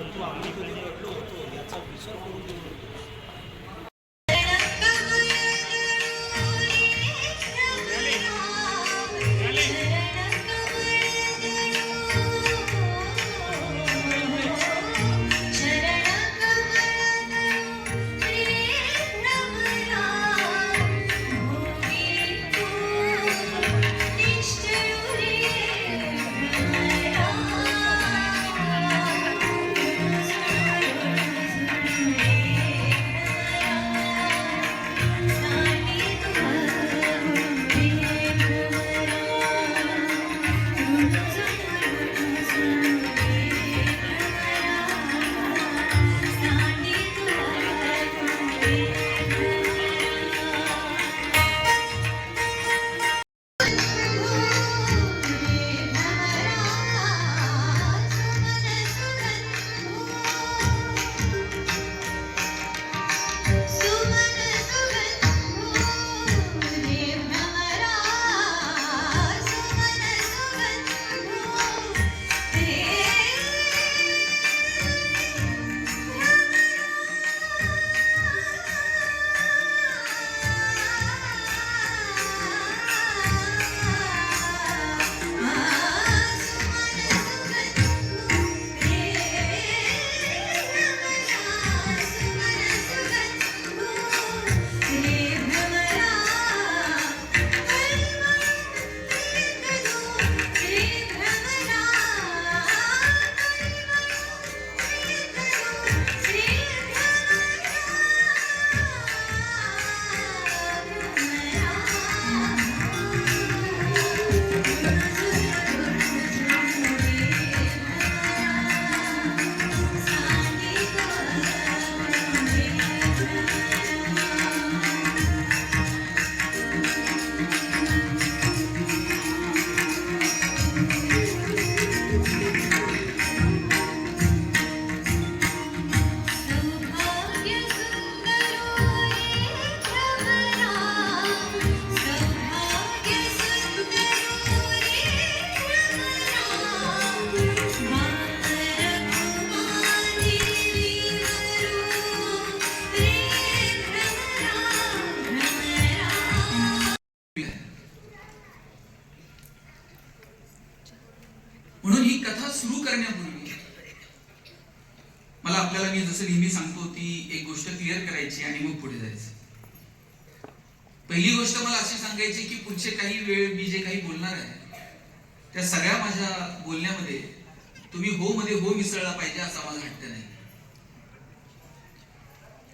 परंतु आम्ही कधी रडलो होतो याचा विचार करून क्लिअर करायची आणि मग पुढे जायचं. पहिली गोष्ट मला अशी सांगायची की पुढचे काही वेळ मी जे काही बोलणार आहे त्या सगळ्या माझ्या बोलण्यामध्ये तुम्ही हो मध्ये हो मिसळला पाहिजे असा मला हट्ट नाही.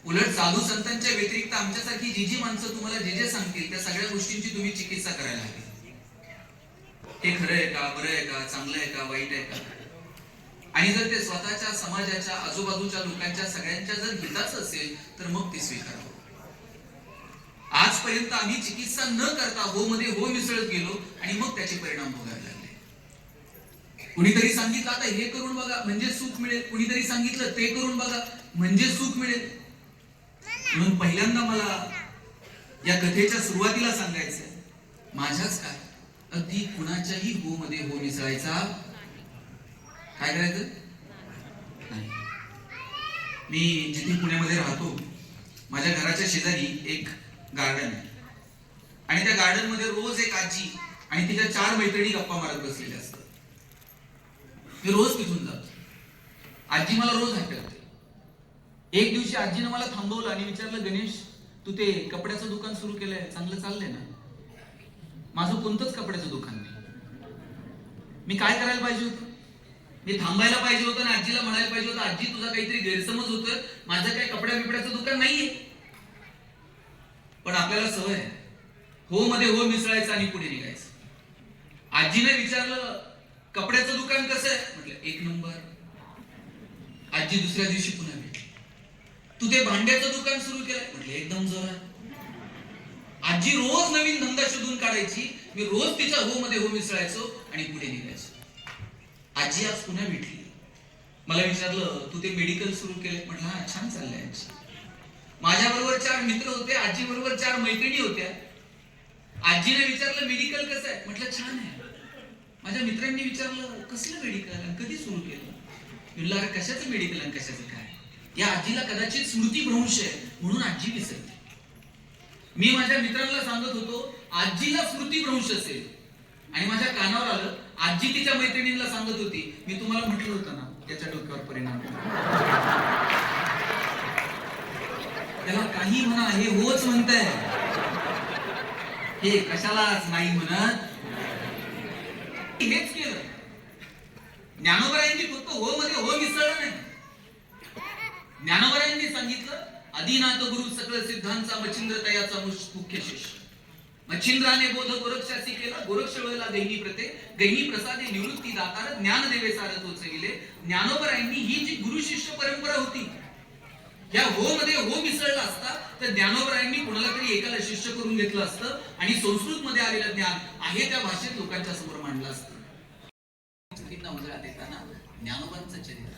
उलट साधू संतांच्या व्यतिरिक्त आमच्यासारखी जी जी माणसं तुम्हाला जे जे सांगतील त्या सगळ्या गोष्टींची तुम्ही चिकित्सा करायला हवी. हे खरं आहे का बरं आहे का चांगलं आहे का वाईट आहे का? आणि जर ते स्वतःच्या समाजाच्या आजूबाजूच्या लोकांच्या सगळ्यांच्या जर हिताच असेल तर मग ते स्वीकारावं आजपर्यंत आम्ही चिकित्सा न करता हो मध्ये हो मिसळत गेलो आणि मग त्याचे परिणाम भोगायला लागले. कुणीतरी सांगितलं आता हे करून बघा म्हणजे सुख मिळेल. कुणीतरी सांगितलं ते करून बघा म्हणजे सुख मिळेल. म्हणून पहिल्यांदा मला या कथेच्या सुरुवातीला सांगायचं माझ्याच काय अगदी कुणाच्याही हो मध्ये हो मिसळायचा काय करायचं? नाही. मी जिथे पुण्यामध्ये राहतो माझ्या घराच्या शेजारी एक गार्डन आहे. आणि त्या गार्डनमध्ये रोज एक आजी आणि तिच्या चार मैत्रिणी गप्पा मारत बसलेल्या असतात. मी रोज तिथून जातो. आजी मला रोज हटकते एक दिवशी आजीनं मला थांबवलं आणि विचारलं गणेश तू ते कपड्याचं दुकान सुरू केलंय चांगलं चाललंय ना? माझं कोणतंच कपड्याचं दुकान नाही. मी काय करायला पाहिजे होतं? मी थांबायला पाहिजे होतं आणि आजीला म्हणायला पाहिजे होतं आजी तुझा काहीतरी गैरसमज होतोय. माझं काही कपड्या बिपड्याचं दुकान नाहीये. पण आपल्याला सवय आहे. हो मध्ये हो मिसळायचं आणि पुढे निघायचं. आजीने विचारलं कपड्याचं दुकान कसं आहे? म्हटलं एक नंबर. आजी दुसऱ्या दिवशी पुन्हा भेटली. तू ते भांड्याचं दुकान सुरू केलं म्हटलं एकदम जोरात. आजी रोज नवीन धंदा शोधून काढायची. मी रोज तिच्या हो मध्ये हो मिसळायचो आणि पुढे निघायचो. आजी आज पुन्हा भेटली. मला विचारलं तू ते मेडिकल सुरू केलं म्हटलं हा छान चाललंय आजी माझ्या बरोबर चार मित्र होते आजी बरोबर चार मैत्रिणी होत्या. आजीने विचारलं मेडिकल कसं आहे? म्हटलं छान आहे. माझ्या मित्रांनी विचारलं कसलं मेडिकल कधी सुरू केलं? म्हणलं अरे कशाचं मेडिकल आणि कशाचं काय? या आजीला कदाचित स्मृती भ्रंश आहे म्हणून आजी विसरते. मी माझ्या मित्रांना सांगत होतो आजीला स्मृतीभ्रंश असेल. आणि माझ्या कानावर आलं आजी तिच्या मैत्रिणींना सांगत होती मी तुम्हाला म्हटलं होतं ना त्याच्या डोक्यावर परिणाम त्याला काही म्हणा हे होच म्हणताय. हे कशालाच नाही म्हणत. हेच केलं. ज्ञानोबरायांनी फक्त हो मध्ये हो मिसळलं नाही. ज्ञानोबरायांनी सांगितलं आदिनाथ गुरु सकळ सिद्धांचा मच्छिंद्र याचा मुख्य शिष्य. मच्छिंद्राने बोध गोरक्षासी केला गोरक्ष वेळेला गैनी प्रते गैनी प्रसादे निवृत्ती दातार ज्ञान देवे सारत होचविले ज्ञानोबरायांनी ही जी गुरु शिष्य परंपरा होती या हो मध्ये हो मिसळला असता तर ज्ञानोबरायांनी कोणाला तरी एकाला शिष्य करून घेतलं असतं आणि संस्कृत मध्ये आलेलं ज्ञान आहे त्या भाषेत लोकांच्या समोर मांडलं असतं. उजळा देताना ज्ञानोबांचं चरित्र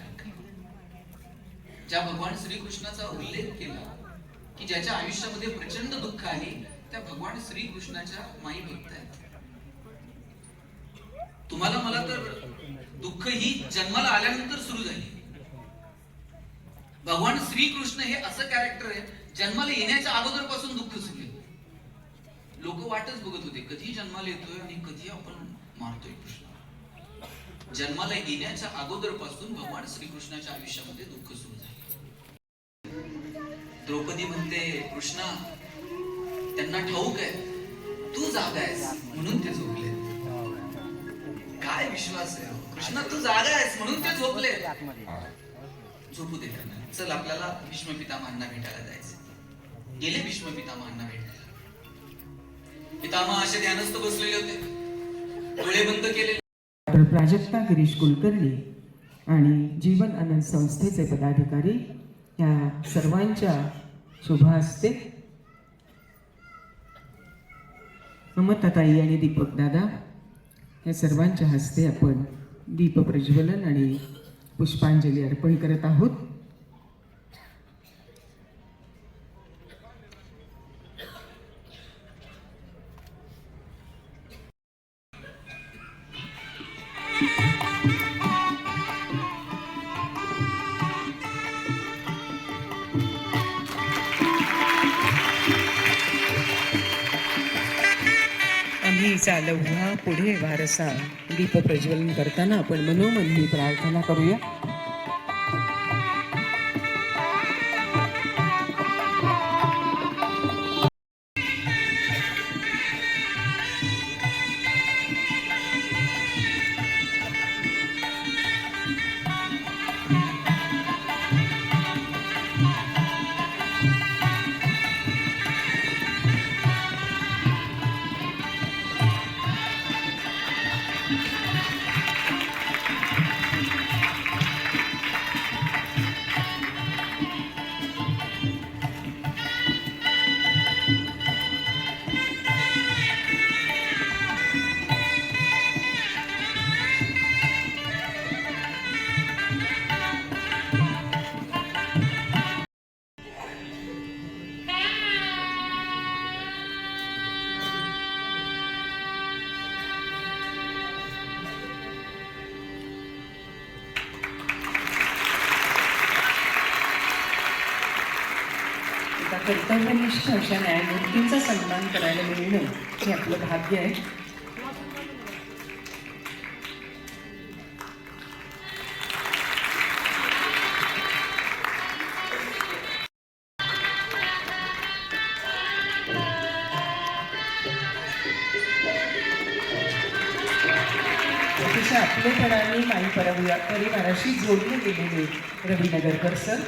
ज्या भगवान श्रीकृष्णाचा उल्लेख केला की ज्याच्या आयुष्यामध्ये प्रचंड दुःख आहे त्या भगवान श्रीकृष्णाच्या माई भक्त आहेत तुम्हाला मला तर दुःख ही जन्माला आल्यानंतर सुरू झाली. भगवान श्रीकृष्ण हे असं कॅरेक्टर आहे जन्माला येण्याच्या अगोदरपासून दुःख सुरू आहे. लोक वाटच बघत होते कधी जन्माला येतोय आणि कधी आपण मारतोय कृष्ण. जन्माला येण्याच्या अगोदरपासून भगवान श्रीकृष्णाच्या आयुष्यामध्ये दुःख सुरू झाले. द्रौपदी म्हणते कृष्णा त्यांना ठाऊक आहे. तू जागा आहेस म्हणून ते झोपले. काय विश्वास आहे हो? कृष्णा तू जागा आहेस म्हणून ते झोपले. झोपू दे त्यांना. चल आपल्याला भीष्म पितामहांना भेटायला जायचं गेले भीष्म पितामहांना भेटायला. पितामह असे ध्यानस्थ बसलेले होते. डोळे बंद केलेले. डॉक्टर प्राजक्ता गिरीश कुलकर्णी आणि जीवन आनंद संस्थेचे पदाधिकारी या सर्वांच्या शुभ ममताताई आणि दीपक दादा या सर्वांच्या हस्ते आपण दीप प्रज्वलन आणि पुष्पांजली अर्पण करत आहोत. आम्ही पुढे वारसा दीप प्रज्वलन करताना आपण मनोमन ही प्रार्थना करूया. कर्तव्यनिष्ठ अशा न्यायमूर्तींचा सन्मान करायला मिळणं हे आपलं भाग्य आहे. आपलेपणाने काही परव परिवाराशी जोडले गेलेले रवी नगरकर सर.